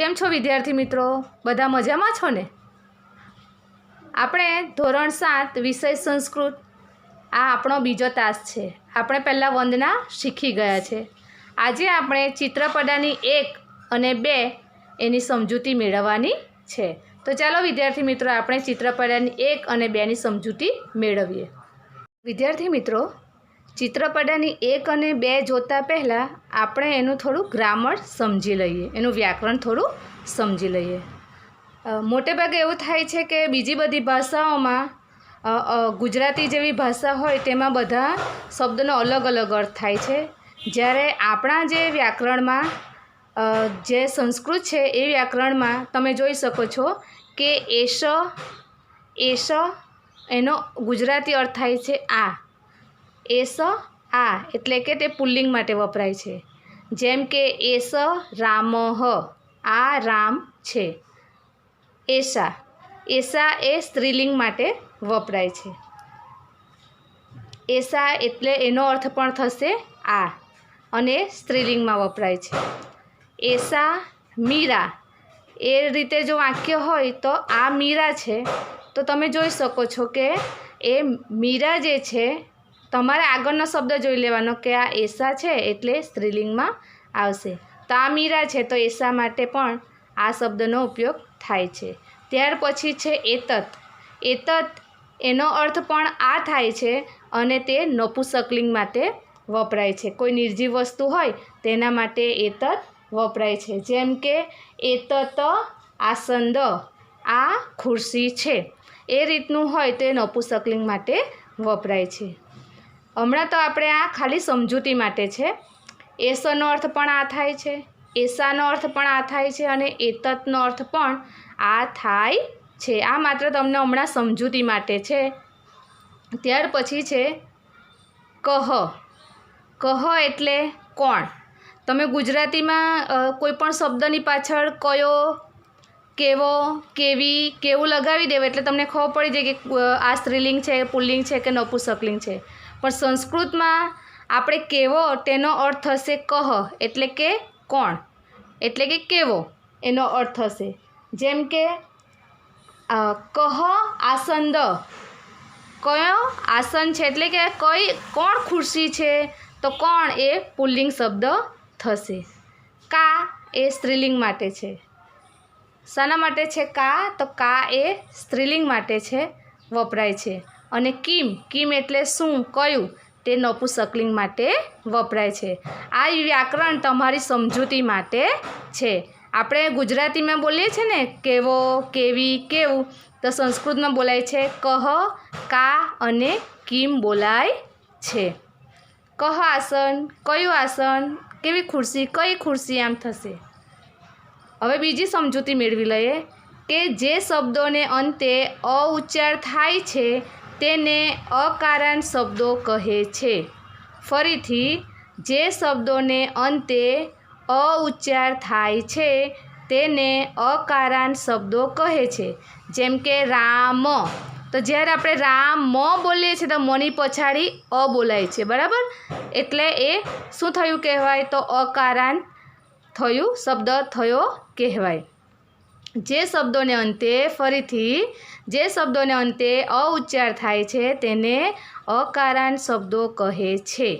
કેમ છો વિદ્યાર્થી મિત્રો? બધા મજામાં છો ને? આપણે ધોરણ સાત વિષય સંસ્કૃત, આ આપણો બીજો તાસ છે. આપણે પહેલાં વંદના શીખી ગયા છે. આજે આપણે ચિત્રપડાની એક અને બે એની સમજૂતી મેળવવાની છે. તો ચાલો વિદ્યાર્થી મિત્રો, આપણે ચિત્રપડાની એક અને બેની સમજૂતી મેળવીએ. વિદ્યાર્થી મિત્રો ચિત્રપટાની એક અને બે જોતાં પહેલાં આપણે એનું થોડું ગ્રામર સમજી લઈએ. એનું વ્યાકરણ થોડું સમજી લઈએ. મોટેભાગે મોટે ભાગે એવું થાય છે કે બીજી બધી ભાષાઓમાં ગુજરાતી જેવી ભાષા હોય તેમાં બધા શબ્દનો અલગ અલગ અર્થ થાય છે. જ્યારે આપણા જે વ્યાકરણમાં જે સંસ્કૃત છે એ વ્યાકરણમાં તમે જોઈ શકો છો કે એશ એશ એનો ગુજરાતી અર્થ થાય છે આ. એસ આ એટલે કે તે પુલ્લિંગ માટે વપરાય છે. જેમ કે એસ હ, આ રામ છે. એસા એસા એ સ્ત્રીલિંગ માટે વપરાય છે. એસા એટલે એનો અર્થ પણ થશે આ, અને સ્ત્રીલિંગમાં વપરાય છે. એસા મીરા, એ રીતે જો વાક્ય હોય તો આ મીરા છે. તો તમે જોઈ શકો છો કે એ મીરા જે છે તમારે આગળનો શબ્દ જોઈ લેવાનો કે આ એસા છે એટલે સ્ત્રીલિંગમાં આવશે. તો આ મીરા છે તો એસા માટે પણ આ શબ્દનો ઉપયોગ થાય છે. ત્યાર પછી છે એતત. એતત એનો અર્થ પણ આ થાય છે અને તે નપુસકલિંગ માટે વપરાય છે. કોઈ નિર્જીવ વસ્તુ હોય તેના માટે એતત વપરાય છે. જેમ કે એતત આસંદ આ ખુરશી છે. એ રીતનું હોય તે નપુસકલિંગ માટે વપરાય છે. હમણાં તો આપણે આ ખાલી સમજૂતી માટે છે. એસનો અર્થ પણ આ થાય છે, એસાનો અર્થ પણ આ થાય છે અને એતતનો અર્થ પણ આ થાય છે. આ માત્ર તમને હમણાં સમજૂતી માટે છે. ત્યાર પછી છે, કહ. કહ એટલે કોણ? તમે ગુજરાતીમાં કોઈપણ કોઈ પણ શબ્દની પાછળ કયો, કેવો, કેવી, કેવું લગાવી દેવો એટલે તમને ખબર પડી જાય કે આ સ્ત્રીલિંગ છે, પુલ્લિંગ છે કે નપુસકલિંગ છે. પણ સંસ્કૃતમાં આપણે કેવો તેનો અર્થ થશે કહ, એટલે કે કોણ? એટલે કે કેવો એનો અર્થ થશે જેમ કે કહ આસંદ. કયો આસન છે? એટલે કે કઈ, કોણ ખુરશી છે? તો કોણ એ પુલ્લિંગ શબ્દ થશે. કા એ સ્ત્રીલિંગ માટે છે. શાના માટે છે કા? તો કા એ સ્ત્રીલિંગ માટે છે, વપરાય છે. અને કિમ કિમ એટલે શું, કયું? તે નપુસકલિંગ માટે વપરાય છે. આ વ્યાકરણ તમારી સમજૂતી માટે છે. આપણે ગુજરાતીમાં બોલીએ છીએ ને, કેવો, કેવી, કેવું, તો સંસ્કૃતમાં બોલાય છે કહ, કા અને કિમ બોલાય છે. કહ આસન, કયું આસન, કેવી ખુરશી, કઈ ખુરશી આમ થશે? હવે બીજી સમજૂતી મેળવી લઈએ કે જે શબ્દોને અંતે અ ઉચ્ચાર થાય છે તેને અકારણ શબ્દો કહે છે. ફરીથી, જે શબ્દોને અંતે અ ઉચ્ચાર થાય છે, તેને અકારણ શબ્દો કહે છે. જેમ કે, રામ. તો જ્યારે આપણે રામ મ બોલીએ છીએ, તો મની પછાડી અ બોલાય છે, બરાબર? એટલે એ શું થયું કહેવાય? તો અકારણ થયું, શબ્દ થયો કહેવાય. જે શબ્દોને અંતે ફરીથી, જે શબ્દોને અંતે અ ઉચ્ચાર થાય છે તેને અકારાંત શબ્દો કહે છે.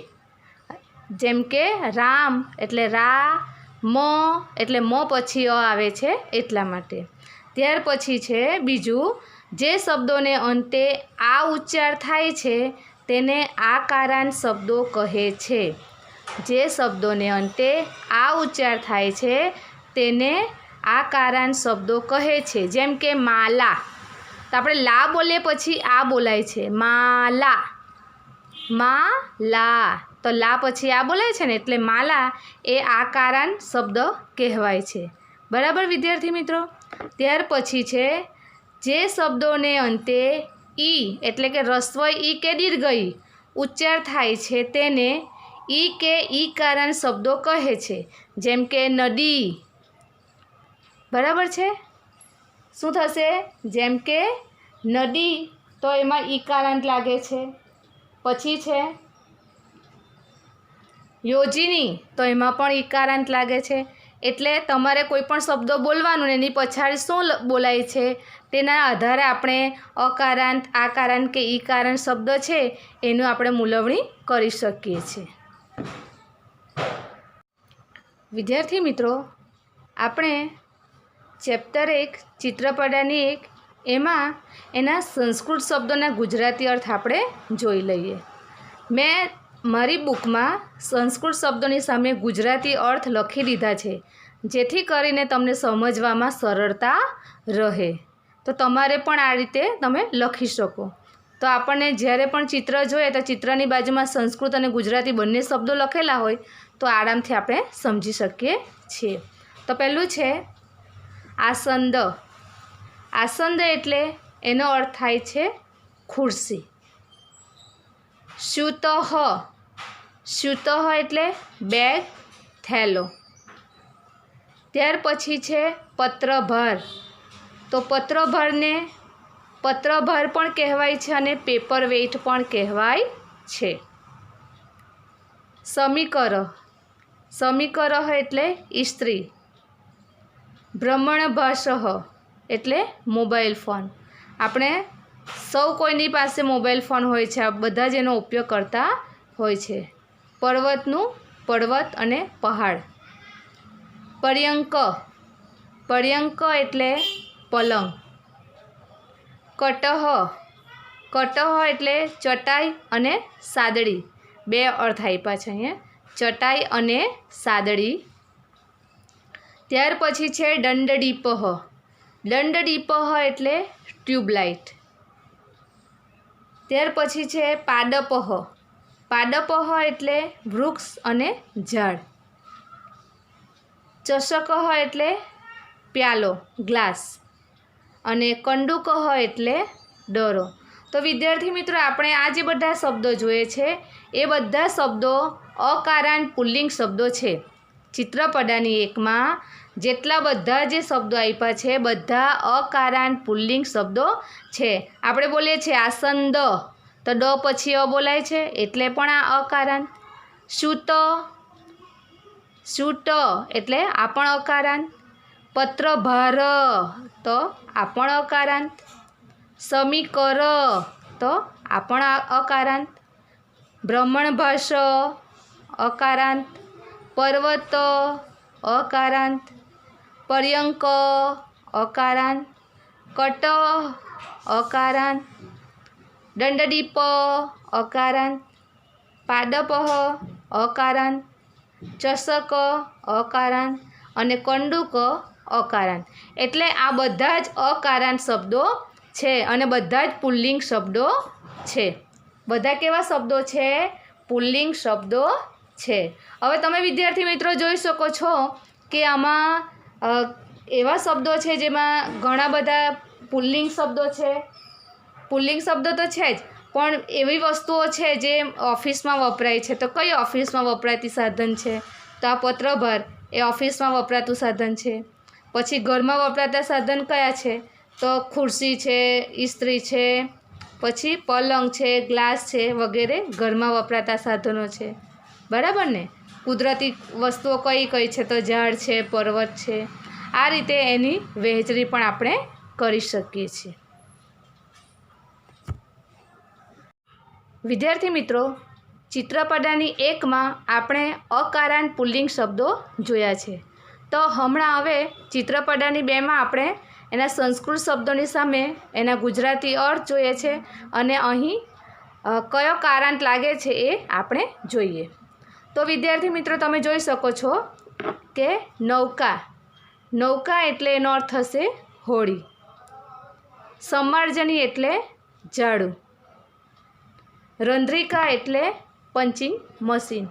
જેમ કે રામ એટલે રા, મ એટલે મ પછી અ આવે છે એટલા માટે. ત્યાર પછી છે બીજું, જે શબ્દોને અંતે આ ઉચ્ચાર થાય છે તેને આકારાંત શબ્દો કહે છે. જે શબ્દોને અંતે આ ઉચ્ચાર થાય છે તેને આકારાંત શબ્દો કહે છે, જેમ કે માલા. તો આપણે લા બોલીએ પછી આ બોલાય છે. માલા. મા લા તો લા પછી આ બોલાય છે ને, એટલે માલા એ આ કારણ શબ્દ કહેવાય છે. બરાબર વિદ્યાર્થી મિત્રો? ત્યાર પછી છે, જે શબ્દોને અંતે ઈ, એટલે કે રસ્વ ઈ કે દીર્ઘઈ, ઉચ્ચાર થાય છે તેને ઈ કે ઈ કારણ શબ્દો કહે છે. જેમ કે નદી. બરાબર છે? શું થશે? જેમ કે નદી તો એમાં ઈકારાંત લાગે છે. પછી છે યોજિની તો એમાં પણ ઈકારાંત લાગે છે. એટલે તમારે કોઈ પણ શબ્દો બોલવાનું ને એની પછાડી શું બોલાય છે? તેના આધારે આપણે અકારાંત, આકારાંત કે ઈકારાંત શબ્દ છે એનું આપણે મૂલવણી કરી શકીએ છીએ. વિદ્યાર્થી મિત્રો, આપણે ચેપ્ટર એક ચિત્રપડાની એક, એમાં એના સંસ્કૃત શબ્દોના ગુજરાતી અર્થ આપણે જોઈ લઈએ. મેં મારી બુકમાં સંસ્કૃત શબ્દોની સામે ગુજરાતી અર્થ લખી દીધા છે, જેથી કરીને તમને સમજવામાં સરળતા રહે. તો તમારે પણ આ રીતે તમે લખી શકો. તો આપણને જ્યારે પણ ચિત્ર જોઈએ તો ચિત્રની બાજુમાં સંસ્કૃત અને ગુજરાતી બંને શબ્દો લખેલા હોય, તો આરામથી આપણે સમજી શકીએ છીએ. તો પહેલું છે આસંદ. આસંદ એટલે એનો અર્થ થાય છે ખુરશી. શુતઃ. શુતઃ એટલે બેગ થેલો. ત્યાર પછી છે પત્રભાર. તો પત્રભારને પત્રભાર પણ કહેવાય છે અને પેપર વેઇટ પણ કહેવાય છે. સમીકર સમીકર એટલે ઇસ્ત્રી. ભ્રમણભાષ એટલે મોબાઈલ ફોન આપણે સૌ કોઈની પાસે મોબાઈલ ફોન હોય છે, આ બધા જ એનો ઉપયોગ કરતા હોય છે. પર્વતનું પર્વત અને પહાડ. પર્યંક પર્યંક એટલે પલંગ. કટહ કટહ એટલે ચટાઈ અને સાદડી. બે અર્થ આપ્યા છે અહીંયા. ચટાઈ અને સાદડી. ત્યાર પછી છે દંડડીપહ દંડડીપહ એટલે ટ્યુબલાઇટ. ત્યાર પછી છે પાદપહ. પાદપહ એટલે વૃક્ષ અને ઝાડ. ચષકહ એટલે પ્યાલો, ગ્લાસ. અને કંડુકહ એટલે ડરો તો વિદ્યાર્થી મિત્રો, આપણે આ જે બધા શબ્દો જોઈએ છે, એ બધા શબ્દો અકારાંત પુલ્લિંગ શબ્દો છે. ચિત્રપડાની એકમાં જેટલા બધા જે શબ્દો આપ્યા છે, બધા અકારાંત પુલ્લિંગ શબ્દો છે. આપણે બોલીએ છીએ આસંદ. તો ડ પછી અ બોલાય છે, એટલે પણ આ અકારાંત. સૂત સૂટ એટલે આ પણ અકારાંત. પત્રભાર. તો આ પણ અકારાંત. સમીકર. તો આ પણ અકારાંત. ભાષ અકારાંત. પર્વત. અકારાંત. પર્યંક, અકારાન, કટ, અકારાન, દંડદીપ, અકારાન પાદપહ અકારાન ચષક અકારાન અને કંડુક, અકારાન. એટલે આ બધા જ અકારાન શબ્દો છે અને બધા જ પુલ્લિંગ શબ્દો છે. બધા કેવા શબ્દો છે? પુલ્લિંગ શબ્દો છે. હવે તમે વિદ્યાર્થી મિત્રો જોઈ શકો છો કે આમાં એવા શબ્દો છે જેમાં ઘણા બધા પુલ્લિંગ શબ્દો છે. પુલ્લિંગ શબ્દો તો છે જ, પણ એવી વસ્તુઓ છે જે ઓફિસમાં વપરાય છે. તો કઈ ઓફિસમાં વપરાતી સાધન છે? તો આ પત્રભાર, એ ઓફિસમાં વપરાતું સાધન છે. પછી ઘરમાં વપરાતા સાધન કયા છે? તો ખુરશી છે, ઇસ્ત્રી છે, પછી પલંગ છે, ગ્લાસ છે વગેરે ઘરમાં વપરાતા સાધનો છે. બરાબર ને? કુદરતી વસ્તુઓ કઈ કઈ છે? તો ઝાડ છે, પર્વત છે. આ રીતે એની વહેંચણી પણ આપણે કરી શકીએ છીએ. વિદ્યાર્થી મિત્રો, ચિત્રપટાની એકમાં આપણે અકારાંત પુલ્લિંગ શબ્દો જોયા છે. તો હમણાં હવે ચિત્રપટાની બેમાં આપણે એના સંસ્કૃત શબ્દોની સામે એના ગુજરાતી અર્થ જોઈએ છે અને અહીં કયો કારાંત લાગે છે એ આપણે જોઈએ. તો વિદ્યાર્થી મિત્રો, તમે જોઈ શકો છો કે નૌકા નૌકા એટલે એનો અર્થ થશે હોળી. સમાર્જની એટલે ઝાડુ. રંધ્રિકા એટલે પંચિંગ મશીન.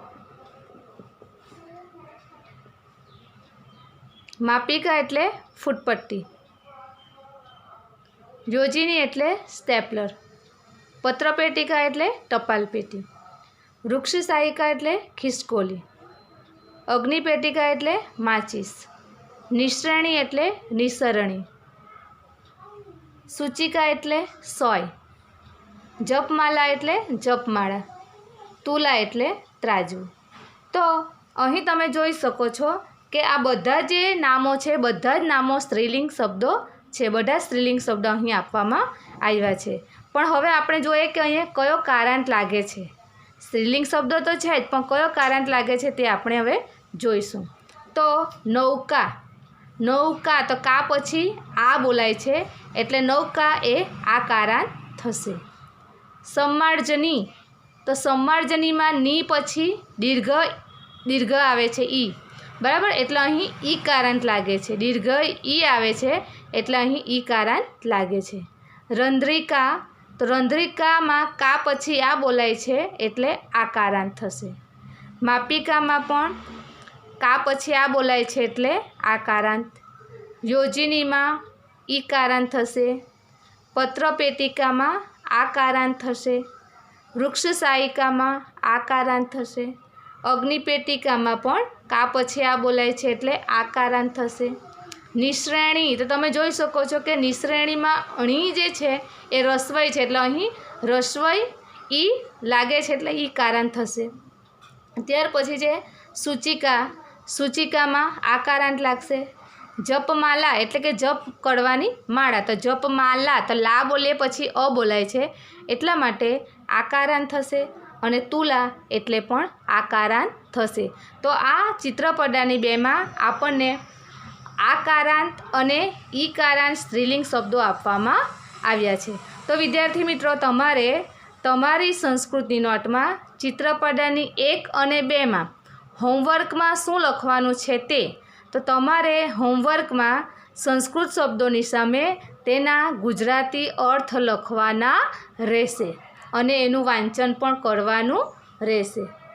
માપિકા એટલે ફૂટપટ્ટી. યોજિની એટલે સ્ટેપલર. પત્રપેટિકા એટલે ટપાલ પેટી વૃક્ષ સાયિકા એટલે ખિસકોલી. અગ્નિપેટિકા એટલે માચિસ. નિશ્રેણી એટલે નિસરણી. સૂચિકા એટલે સોય. જપમાલા એટલે જપમાળા. તુલા એટલે ત્રાજવું તો અહીં તમે જોઈ શકો છો કે આ બધા જે નામો છે, બધા જ નામો સ્ત્રીલિંગ શબ્દો છે, બધા સ્ત્રીલિંગ શબ્દો અહીં આપવામાં આવ્યા છે. પણ હવે આપણે જોઈએ કે અહીંયા કયો કારાંત લાગે છે. સ્ત્રીલિંગ શબ્દો તો છે જ, પણ કયો કારણ લાગે છે તે આપણે હવે જોઈશું. તો નૌકા. નૌકા તો કા પછી આ બોલાય છે, એટલે નૌકા એ આ કારાંત થશે. સમાર્જની. તો સમાર્જનીમાં ની પછી દીર્ઘ દીર્ઘ આવે છે ઈ. બરાબર? એટલે અહીં ઈ કારાંત લાગે છે. દીર્ઘ ઈ આવે છે, એટલે અહીં ઈ કારાંત લાગે છે. રંધ્રિકા તો રંધ્રિકામાં કા પછી આ બોલાય છે એટલે આકારાંત થશે. માપિકામાં પણ કા પછી આ બોલાય છે એટલે આ કારાંત યોજિનીમાં ઈ કારાંત થશે. પત્રપેટિકામાં આ કારાંત થશે. વૃક્ષ સાયિકામાં આ કારાંત થશે. અગ્નિપેટિકામાં પણ કા પછી આ બોલાય છે એટલે આ કારાંત થશે. નિશ્રેણી તો તમે જોઈ શકો છો કે નિશ્રેણીમાં અણી જે છે, એ રસવઈ છે. એટલે અહીં રસવઈ ઈ લાગે છે, એટલે ઈ કારણ થશે. ત્યાર પછી છે, સૂચિકા. સૂચિકામાં આ કારાંત લાગશે. જપમાલા એટલે કે જપ કરવાની માળા. તો જપમાલા, તો લા બોલે પછી અ બોલાય છે. એટલા માટે આકારાન થશે અને તુલા એટલે પણ આકારાન થશે. તો આ ચિત્રપડાની બેમાં આપણને આકારાંત અને ઈકારાંત સ્ત્રીલિંગ શબ્દો આપવામાં આવ્યા છે. તો વિદ્યાર્થી મિત્રો, તમારે તમારી સંસ્કૃતની નોટમાં ચિત્રપડાની એક અને બેમાં હોમવર્કમાં શું લખવાનું છે તે, તો તમારે હોમવર્કમાં સંસ્કૃત શબ્દોની સામે તેના ગુજરાતી અર્થ લખવાના રહેશે અને એનું વાંચન પણ કરવાનું રહેશે.